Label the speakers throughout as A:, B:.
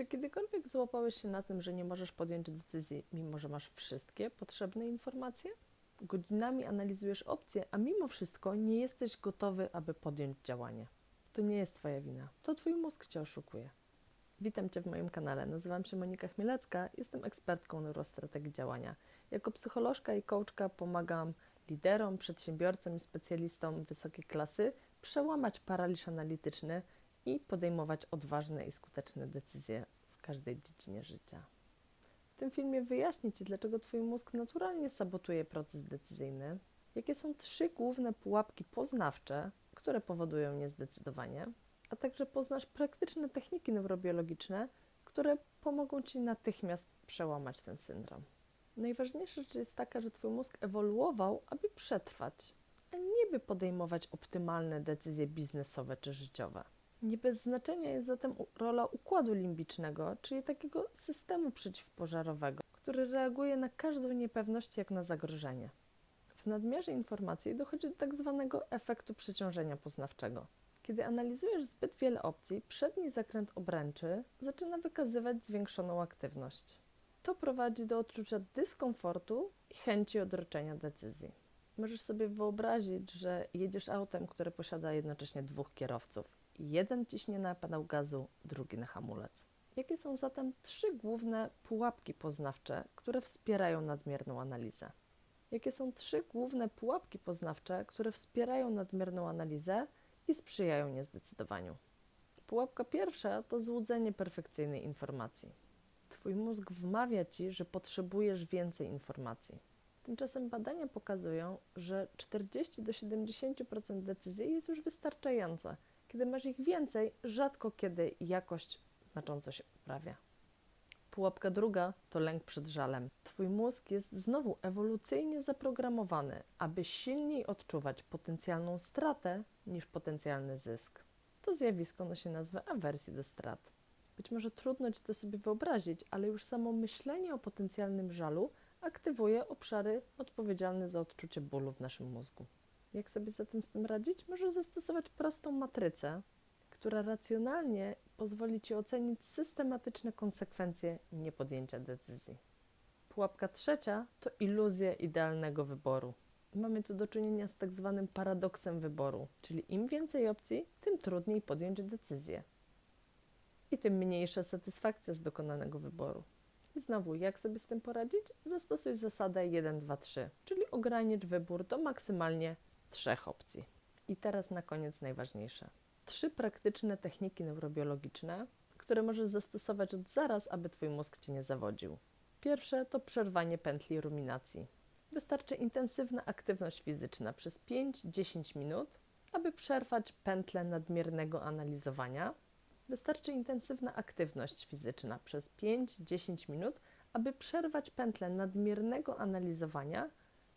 A: Czy kiedykolwiek złapałeś się na tym, że nie możesz podjąć decyzji, mimo że masz wszystkie potrzebne informacje? Godzinami analizujesz opcje, a mimo wszystko nie jesteś gotowy, aby podjąć działanie. To nie jest Twoja wina, to Twój mózg Cię oszukuje. Witam Cię w moim kanale. Nazywam się Monika Chmielecka, jestem ekspertką neurostrategii działania. Jako psycholożka i coachka pomagam liderom, przedsiębiorcom i specjalistom wysokiej klasy przełamać paraliż analityczny i podejmować odważne i skuteczne decyzje w każdej dziedzinie życia. W tym filmie wyjaśnię Ci, dlaczego Twój mózg naturalnie sabotuje proces decyzyjny, jakie są trzy główne pułapki poznawcze, które powodują niezdecydowanie, a także poznasz praktyczne techniki neurobiologiczne, które pomogą Ci natychmiast przełamać ten syndrom. Najważniejsza rzecz jest taka, że Twój mózg ewoluował, aby przetrwać, a nie by podejmować optymalne decyzje biznesowe czy życiowe. Nie bez znaczenia jest zatem rola układu limbicznego, czyli takiego systemu przeciwpożarowego, który reaguje na każdą niepewność jak na zagrożenie. W nadmiarze informacji dochodzi do tak zwanego efektu przeciążenia poznawczego. Kiedy analizujesz zbyt wiele opcji, przedni zakręt obręczy zaczyna wykazywać zwiększoną aktywność. To prowadzi do odczucia dyskomfortu i chęci odroczenia decyzji. Możesz sobie wyobrazić, że jedziesz autem, które posiada jednocześnie dwóch kierowców. Jeden ciśnie na pedał gazu, drugi na hamulec. Jakie są zatem trzy główne pułapki poznawcze, które wspierają nadmierną analizę? Jakie są trzy główne pułapki poznawcze, które wspierają nadmierną analizę i sprzyjają niezdecydowaniu? Pułapka pierwsza to złudzenie perfekcyjnej informacji. Twój mózg wmawia ci, że potrzebujesz więcej informacji. Tymczasem badania pokazują, że 40 do 70% decyzji jest już wystarczające. Kiedy masz ich więcej, rzadko kiedy jakość znacząco się poprawia. Pułapka druga to lęk przed żalem. Twój mózg jest znowu ewolucyjnie zaprogramowany, aby silniej odczuwać potencjalną stratę niż potencjalny zysk. To zjawisko nosi nazwę awersji do strat. Być może trudno ci to sobie wyobrazić, ale już samo myślenie o potencjalnym żalu aktywuje obszary odpowiedzialne za odczucie bólu w naszym mózgu. Jak sobie zatem z tym radzić? Możesz zastosować prostą matrycę, która racjonalnie pozwoli ci ocenić systematyczne konsekwencje niepodjęcia decyzji. Pułapka trzecia to iluzja idealnego wyboru. Mamy tu do czynienia z tak zwanym paradoksem wyboru, czyli im więcej opcji, tym trudniej podjąć decyzję i tym mniejsza satysfakcja z dokonanego wyboru. I znowu, jak sobie z tym poradzić? Zastosuj zasadę 1, 2, 3, czyli ogranicz wybór do maksymalnie trzech opcji. I teraz na koniec najważniejsze. Trzy praktyczne techniki neurobiologiczne, które możesz zastosować od zaraz, aby Twój mózg Cię nie zawodził. Pierwsze to przerwanie pętli ruminacji. Wystarczy intensywna aktywność fizyczna przez 5-10 minut, aby przerwać pętlę nadmiernego analizowania Wystarczy intensywna aktywność fizyczna przez 5-10 minut, aby przerwać pętlę nadmiernego analizowania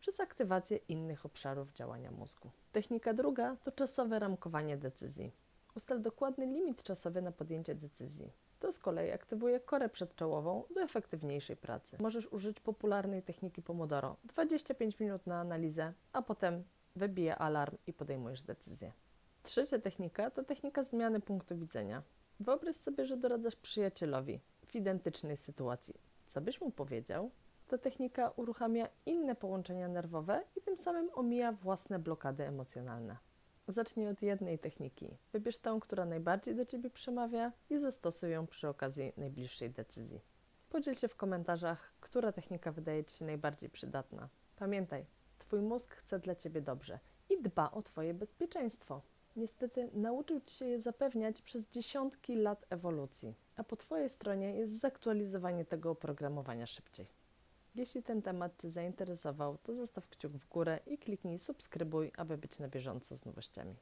A: przez aktywację innych obszarów działania mózgu. Technika druga to czasowe ramkowanie decyzji. Ustal dokładny limit czasowy na podjęcie decyzji. To z kolei aktywuje korę przedczołową do efektywniejszej pracy. Możesz użyć popularnej techniki Pomodoro. 25 minut na analizę, a potem wybija alarm i podejmujesz decyzję. Trzecia technika to technika zmiany punktu widzenia. Wyobraź sobie, że doradzasz przyjacielowi w identycznej sytuacji. Co byś mu powiedział? Ta technika uruchamia inne połączenia nerwowe i tym samym omija własne blokady emocjonalne. Zacznij od jednej techniki. Wybierz tą, która najbardziej do ciebie przemawia i zastosuj ją przy okazji najbliższej decyzji. Podziel się w komentarzach, która technika wydaje ci się najbardziej przydatna. Pamiętaj, twój mózg chce dla ciebie dobrze i dba o twoje bezpieczeństwo. Niestety nauczył ci się je zapewniać przez dziesiątki lat ewolucji, a po twojej stronie jest zaktualizowanie tego oprogramowania szybciej. Jeśli ten temat Cię zainteresował, to zostaw kciuk w górę i kliknij subskrybuj, aby być na bieżąco z nowościami.